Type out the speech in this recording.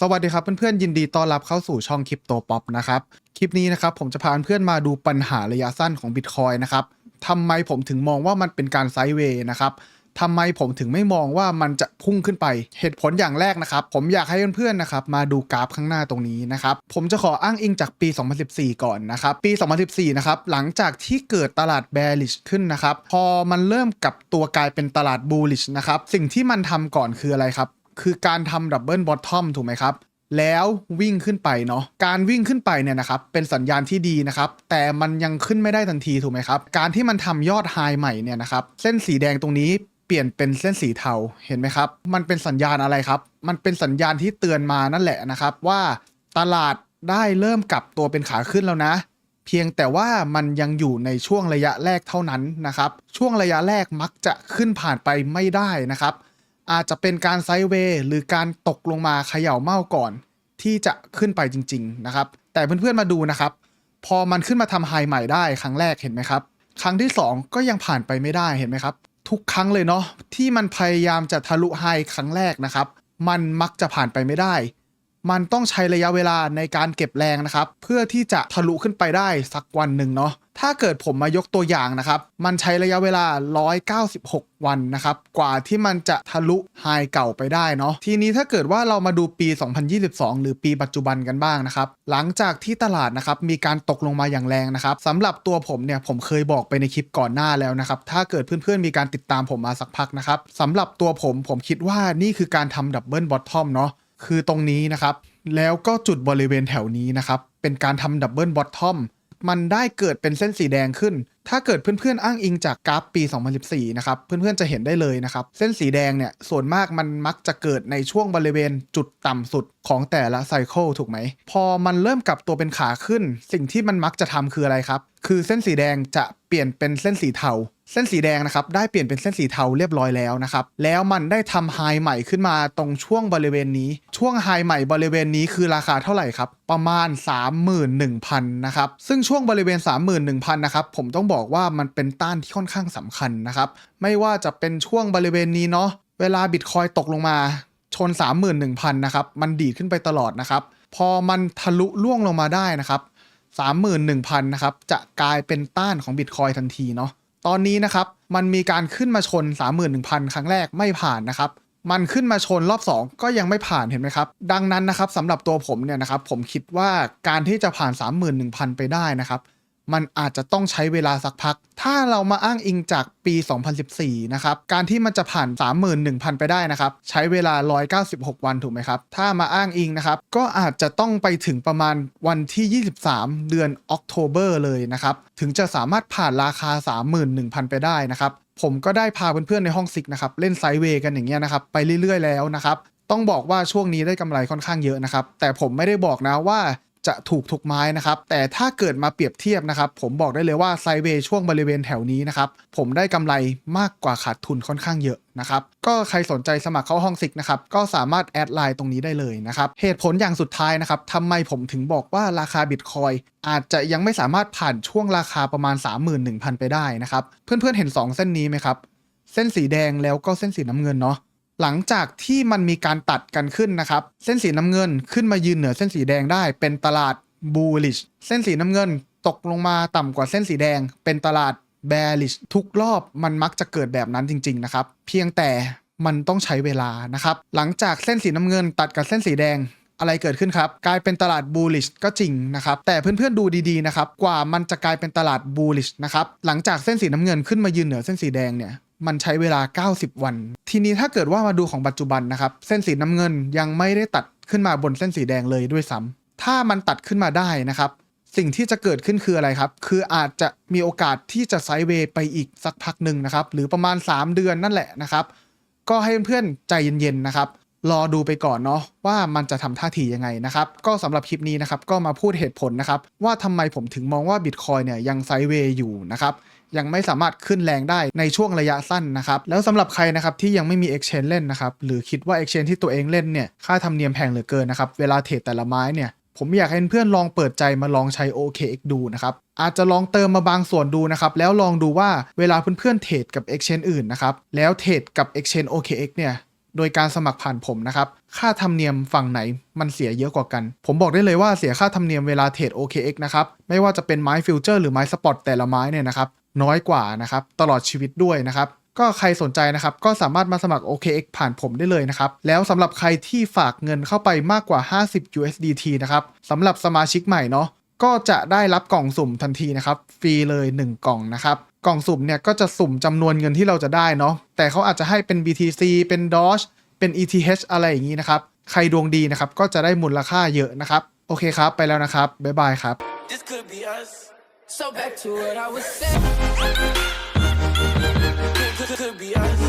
สวัสดีครับเพื่อนๆยินดีต้อนรับเข้าสู่ช่องคริปโตป๊อปนะครับ คลิปนี้นะครับผมจะพาเพื่อนมาดูปัญหาระยะสั้นของ Bitcoin นะครับทำไมผมถึงมองว่ามันเป็นการไซด์เวย์นะครับทำไมผมถึงไม่มองว่ามันจะพุ่งขึ้นไป เหตุผลอย่างแรกนะครับ ผมอยากให้เพื่อนๆนะครับมาดูกราฟข้างหน้าตรงนี้นะครับ ผมจะขออ้างอิงจากปี 2014 ก่อนนะครับ ปี 2014 นะครับ หลังจากที่เกิดตลาด bearish ขึ้นนะครับ พอมันเริ่มกลับตัวกลายเป็นตลาด bullish นะครับ สิ่งที่มันทำก่อนคืออะไรครับ คือการทำดับเบิลบอททอมถูกไหมครับ แล้ววิ่งขึ้นไปเนาะการวิ่งขึ้นไปเนี่ยนะครับเป็นสัญญาณที่ดีนะครับ แต่มันยังขึ้นไม่ได้ทันทีถูกไหมครับ การที่มันทำยอดไฮใหม่เนี่ยนะครับ เส้นสีแดงตรงนี้เปลี่ยนเป็นเส้นสีเทาเห็นไหมครับ มันเป็นสัญญาณอะไรครับ มันเป็นสัญญาณที่เตือนมานั่นแหละนะครับ ว่าตลาดได้เริ่มกลับตัวเป็นขาขึ้นแล้วนะ เพียงแต่ว่ามันยังอยู่ในช่วงระยะแรกเท่านั้นนะครับ ช่วงระยะแรกมักจะขึ้นผ่านไปไม่ได้นะครับ อาจจะเป็นการไซด์เวย์หรือการตกลงมาเขย่าเมาก่อน ที่จะขึ้นไปจริง ๆ นะครับ แต่เพื่อนๆมาดูนะครับ พอมันขึ้นมาทำไฮใหม่ได้ครั้งแรกเห็นไหมครับ ครั้งที่ 2 ก็ยังผ่านไปไม่ได้เห็นไหมครับ ทุกครั้งเลยเนาะที่มันพยายามจะทะลุไฮครั้งแรกนะครับ มันมักจะผ่านไปไม่ได้ มันต้องใช้ระยะเวลาในการเก็บแรงนะครับ เพื่อที่จะทะลุขึ้นไปได้สักวันหนึ่งเนาะถ้าเกิดผมมายกตัวอย่างนะครับ มันใช้ระยะเวลา 196 วันนะครับ กว่าที่มันจะทะลุไฮเก่าไปได้เนาะ ทีนี้ถ้าเกิดว่าเรามาดูปี 2022 หรือปีปัจจุบันกันบ้างนะครับ หลังจากที่ตลาดนะครับมีการตกลงมาอย่างแรงนะครับสำหรับตัวผมเนี่ยผมเคยบอกไปในคลิปก่อนหน้าแล้วนะครับ ถ้าเกิดเพื่อนๆมีการติดตามผมมาสักพักนะครับสำหรับตัวผมผมคิดว่านี่คือการทำดับเบิลบอททอมเนาะ คือตรงนี้นะครับ แล้วก็จุดบริเวณแถวนี้นะครับ เป็นการทำดับเบิลบอททอมมันได้เกิดเป็นเส้นสีแดงขึ้น ถ้าเกิดเพื่อนๆอ้างอิงจากกราฟปี 2014 นะครับ เพื่อนๆจะเห็นได้เลยนะครับ เส้นสีแดงเนี่ย ส่วนมากมันมักจะเกิดในช่วงบริเวณจุดต่ำสุดของแต่ละไซเคิลถูกไหม พอมันเริ่มกลับตัวเป็นขาขึ้น สิ่งที่มันมักจะทำคืออะไรครับ คือเส้นสีแดงจะเปลี่ยนเป็นเส้นสีเทาเส้นสีแดงนะครับได้เปลี่ยนเป็นเส้นสีเทาเรียบร้อยแล้วนะครับแล้วมันได้ทำไฮใหม่ขึ้นมาตรงช่วงบริเวณนี้ ช่วงไฮใหม่บริเวณนี้คือราคาเท่าไหร่ครับประมาณ 31,000นะครับซึ่งช่วงบริเวณ 31,000นะครับผมต้องบอกว่ามันเป็นต้านที่ค่อนข้างสำคัญนะครับ ไม่ว่าจะเป็นช่วงบริเวณนี้เนาะเวลาบิตคอยตกลงมาชน 31,000นะครับมันดีดขึ้นไปตลอดนะครับ พอมันทะลุล่วงลงมาได้นะครับ31,000นะครับจะกลายเป็นต้านของบิตคอยทันทีเนาะตอนนี้นะครับมันมีการขึ้นมาชน 31,000 ครั้งแรกไม่ผ่านนะครับมันขึ้นมาชนรอบ 2 ก็ยังไม่ผ่านเห็นไหมครับ ดังนั้นนะครับสำหรับตัวผมเนี่ยนะครับผมคิดว่าการที่จะผ่าน 31,000 ไปได้นะครับ มันอาจจะต้องใช้เวลาสักพัก ถ้าเรามาอ้างอิงจากปี 2014 นะครับ การที่มันจะผ่าน 31,000 ไปได้นะครับ ใช้เวลา 196 วันถูกไหมครับ ถ้ามาอ้างอิงนะครับ ก็อาจจะต้องไปถึงประมาณวันที่ 23 เดือนออกโทเบอร์เลยนะครับ ถึงจะสามารถผ่านราคา 31,000 ไปได้นะครับ ผมก็ได้พาเพื่อนๆในห้องซิกนะครับ เล่นไซเวย์กันอย่างเงี้ยนะครับ ไปเรื่อยๆแล้วนะครับ ต้องบอกว่าช่วงนี้ได้กำไรค่อนข้างเยอะนะครับ แต่ผมไม่ได้บอกนะว่า จะถูกทุกไม้นะครับ แต่ถ้าเกิดมาเปรียบเทียบนะครับ ผมบอกได้เลยว่าไซเวย์ช่วงบริเวณแถวนี้นะครับ ผมได้กำไรมากกว่าขาดทุนค่อนข้างเยอะนะครับ ก็ใครสนใจสมัครเข้าห้องซิกนะครับ ก็สามารถแอดไลน์ตรงนี้ได้เลยนะครับ เหตุผลอย่างสุดท้ายนะครับทำไมผมถึงบอกว่าราคาบิตคอยอาจจะยังไม่สามารถผ่านช่วงราคาประมาณ 31,000 ไปได้นะครับ เพื่อนๆเห็น 2 เส้นนี้ไหมครับ เส้นสีแดงแล้วก็เส้นสีน้ำเงินเนาะ หลังจากที่มันมีการตัดกันขึ้นนะครับ เส้นสีน้ำเงินขึ้นมายืนเหนือเส้นสีแดงได้ เป็นตลาด bullish เส้นสีน้ำเงินตกลงมาต่ำกว่าเส้นสีแดง เป็นตลาด bearish ทุกรอบมันมักจะเกิดแบบนั้นจริง ๆ นะครับ เพียงแต่มันต้องใช้เวลานะครับ หลังจากเส้นสีน้ำเงินตัดกับเส้นสีแดงอะไรเกิดขึ้นครับ กลายเป็นตลาด bullish ก็จริงนะครับ แต่เพื่อนๆดูดีๆนะครับ กว่ามันจะกลายเป็นตลาด bullish นะครับ หลังจากเส้นสีน้ำเงินขึ้นมายืนเหนือเส้นสีแดงเนี่ย มันใช้เวลา 90 วัน ทีนี้ถ้าเกิดว่ามาดูของปัจจุบันนะครับ เส้นสีน้ำเงินยังไม่ได้ตัดขึ้นมาบนเส้นสีแดงเลยด้วยซ้ำถ้ามันตัดขึ้นมาได้นะครับ สิ่งที่จะเกิดขึ้นคืออะไรครับ คืออาจจะมีโอกาสที่จะไซด์เวย์ไปอีกสักพักหนึ่งนะครับ หรือประมาณ 3 เดือนนั่นแหละนะครับ ก็ให้เพื่อนๆใจเย็นๆนะครับ รอดูไปก่อนเนาะว่ามันจะทำท่าทียังไงนะครับ ก็สำหรับคลิปนี้นะครับก็มาพูดเหตุผลนะครับ ว่าทำไมผมถึงมองว่าบิตคอยเนี่ยยังไซด์เวย์อยู่นะครับ ยังไม่สามารถขึ้นแรงได้ในช่วงระยะสั้นนะครับ แล้วสำหรับใครนะครับที่ยังไม่มี Exchange เล่นนะครับ หรือคิดว่า Exchange ที่ตัวเองเล่นเนี่ยค่าธรรมเนียมแพงเหลือเกินนะครับ เวลาเทรดแต่ละไม้เนี่ยผมอยากให้เพื่อนลองเปิดใจมาลองใช้ OKX ดูนะครับอาจจะลองเติมมาบางส่วนดูนะครับ แล้วลองดูว่าเวลาเพื่อนๆเทรดกับ Exchange อื่นนะครับแล้วเทรดกับ Exchange OKX เนี่ยโดยการสมัครผ่านผมนะครับ ค่าธรรมเนียมฝั่งไหนมันเสียเยอะกว่ากัน ผมบอกได้เลยว่าเสียค่าธรรมเนียมเวลาเทรด OKX นะครับ ไม่ว่าจะเป็นไม้ฟิวเจอร์หรือไม้สปอตแต่ละไม้เนี่ยนะครับ น้อยกว่านะครับตลอดชีวิตด้วยนะครับก็ใครสนใจนะครับก็สามารถมาสมัคร OKX ผ่านผมได้เลยนะครับ แล้วสำหรับใครที่ฝากเงินเข้าไปมากกว่า 50 USDT นะครับสำหรับสมาชิกใหม่เนาะก็จะได้รับกล่องสุ่มทันทีนะครับ ฟรีเลย 1 กล่องนะครับ กล่องสุ่มเนี่ยก็จะสุ่มจำนวนเงินที่เราจะได้เนาะแต่เขาอาจจะให้เป็น BTC เป็น Doge เป็น ETH อะไรอย่างนี้นะครับ ใครดวงดีนะครับก็จะได้มูลค่าเยอะนะครับ โอเคครับ ไปแล้วนะครับบ๊ายบายครับ So back to what I was saying. Could be honest.